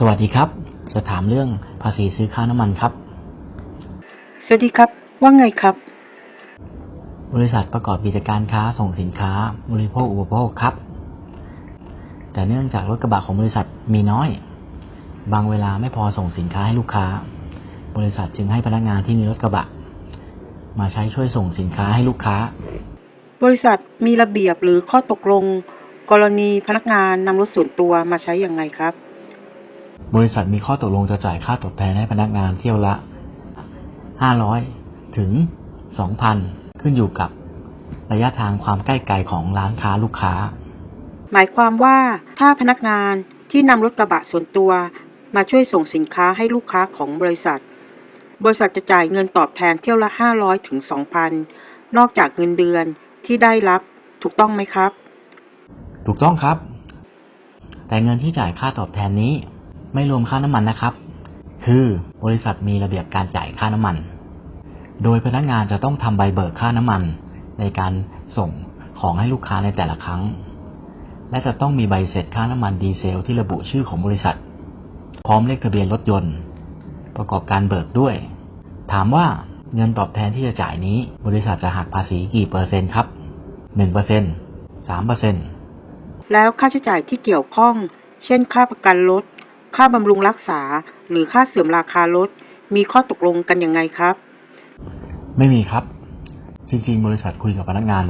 สวัสดีครับจะถามเรื่องภาษีซื้อค่าน้ำมันครับ สวัสดีครับ ว่าไงครับ บริษัทประกอบกิจการค้าส่งสินค้า บริโภคอุปโภคครับ แต่เนื่องจากรถกระบะของบริษัทมีน้อย บางเวลาไม่พอส่งสินค้าให้ลูกค้า บริษัทจึงให้พนักงานที่มีรถกระบะ มาใช้ช่วยส่งสินค้าให้ลูกค้า บริษัทมีระเบียบหรือข้อตกลง กรณีพนักงานนำรถส่วนตัวมาใช้อย่างไงครับ บริษัทมีข้อตกลงจะจ่ายค่าตอบแทนให้พนักงานเที่ยวละ 500 ถึง 2,000 ขึ้นอยู่กับระยะทางความใกล้ไกลของร้านค้าลูกค้า หมายความว่าถ้าพนักงานที่นำรถกระบะส่วนตัวมาช่วยส่งสินค้าให้ลูกค้าของบริษัท บริษัทจะจ่ายเงินตอบแทนเที่ยวละ 500 ถึง 2,000 นอกจากเงินเดือนที่ได้รับถูกต้องไหมครับ ถูกต้องครับ แต่เงินที่จ่ายค่าตอบแทนนี้ ไม่รวมค่าน้ำมันนะครับ คือบริษัทมีระเบียบการจ่ายค่าน้ำมัน โดยพนักงานจะต้องทำใบเบิกค่าน้ำมัน ในการส่งของให้ลูกค้าในแต่ละครั้ง และจะต้องมีใบเสร็จค่าน้ำมันดีเซลที่ระบุชื่อของบริษัท พร้อมเลขทะเบียนรถยนต์ ประกอบการเบิกด้วย ถามว่าเงินตอบแทนที่จะจ่ายนี้ บริษัทจะหักภาษีกี่เปอร์เซ็นต์ครับหนึ่งเปอร์เซ็นต์สามเปอร์เซ็นต์แล้วค่าใช้จ่ายที่เกี่ยวข้อง เช่นค่าประกันรถ ค่าบำรุงรักษา หรือค่าเสื่อมราคารถ มีข้อตกลงกันยังไงครับ ไม่มีครับ จริง ๆ บริษัทคุยกับพนักงาน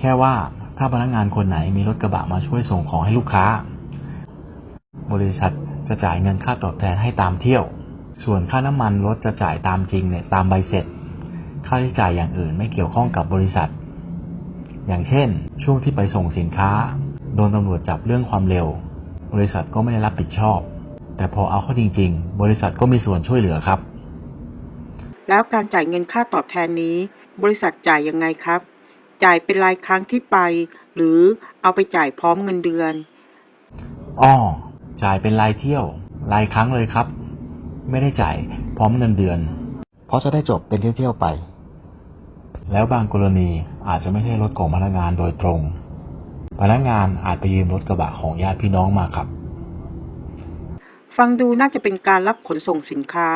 แค่ว่าถ้าพนักงานคนไหนมีรถกระบะมาช่วยส่งของให้ลูกค้า บริษัทจะจ่ายเงินค่าตอบแทนให้ตามเที่ยว ส่วนค่าน้ำมันรถจะจ่ายตามจริงเนี่ยตามใบเสร็จ ค่าใช้จ่ายอย่างอื่นไม่เกี่ยวข้องกับบริษัท อย่างเช่น ช่วงที่ไปส่งสินค้า โดนตำรวจจับเรื่องความเร็ว บริษัทก็ไม่ได้รับผิดชอบ แต่พอเอาเข้าจริง ๆ บริษัทก็มีส่วนช่วยเหลือครับ แล้วการจ่ายเงินค่าตอบแทนนี้ บริษัทจ่ายยังไงครับ จ่ายเป็นรายครั้งที่ไป หรือเอาไปจ่ายพร้อมเงินเดือนอ้อจ่ายเป็นรายเที่ยว รายครั้งเลยครับ ไม่ได้จ่ายพร้อมเงินเดือน เพราะจะได้จบเป็นเที่ยวๆไป แล้วบางกรณีอาจจะไม่ใช่รถของพนักงานโดยตรง พนักงานอาจไปยืมรถกระบะของญาติพี่น้องมาครับ ฟังดูน่าจะเป็นการรับขนส่งสินค้า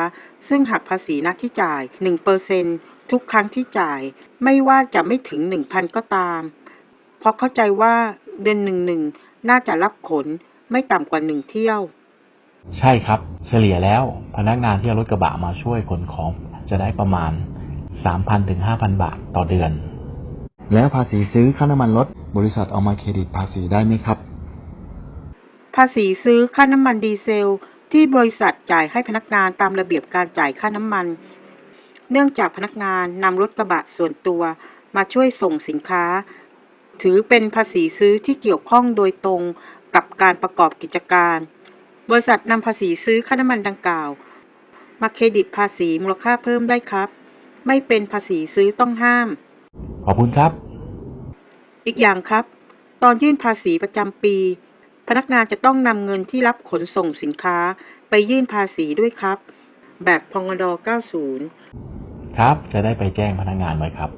ซึ่งหักภาษีหน้าที่จ่าย 1%ทุกครั้งที่จ่าย ไม่ว่าจะไม่ถึง 1,000 ก็ตาม เพราะเข้าใจว่าเดือนหนึ่งหนึ่งน่าจะรับขนไม่ต่ำกว่าหนึ่งเที่ยว ใช่ครับ เฉลี่ยแล้วพนักงานที่เอารถกระบะมาช่วยขนของจะได้ประมาณ 3,000ถึง5,000 บาทต่อเดือน แล้วภาษีซื้อค่าน้ำมันรถบริษัทเอามาเครดิตภาษีได้ไหมครับ ภาษีซื้อค่าน้ำมันดีเซล ที่บริษัทจ่ายให้พนักงานตามระเบียบการจ่ายค่าน้ำมัน เนื่องจากพนักงานนำรถกระบะส่วนตัวมาช่วยส่งสินค้า ถือเป็นภาษีซื้อที่เกี่ยวข้องโดยตรงกับการประกอบกิจการ บริษัทนำภาษีซื้อค่าน้ำมันดังกล่าว มาเครดิตภาษีมูลค่าเพิ่มได้ครับ ไม่เป็นภาษีซื้อต้องห้าม ขอบคุณครับ อีกอย่างครับ ตอนยื่นภาษีประจำปี พนักงานจะต้องนำเงินที่รับขนส่งสินค้าไปยื่นภาษีด้วยครับ แบบพงด90 ครับ จะได้ไปแจ้งพนักงานไว้ครับ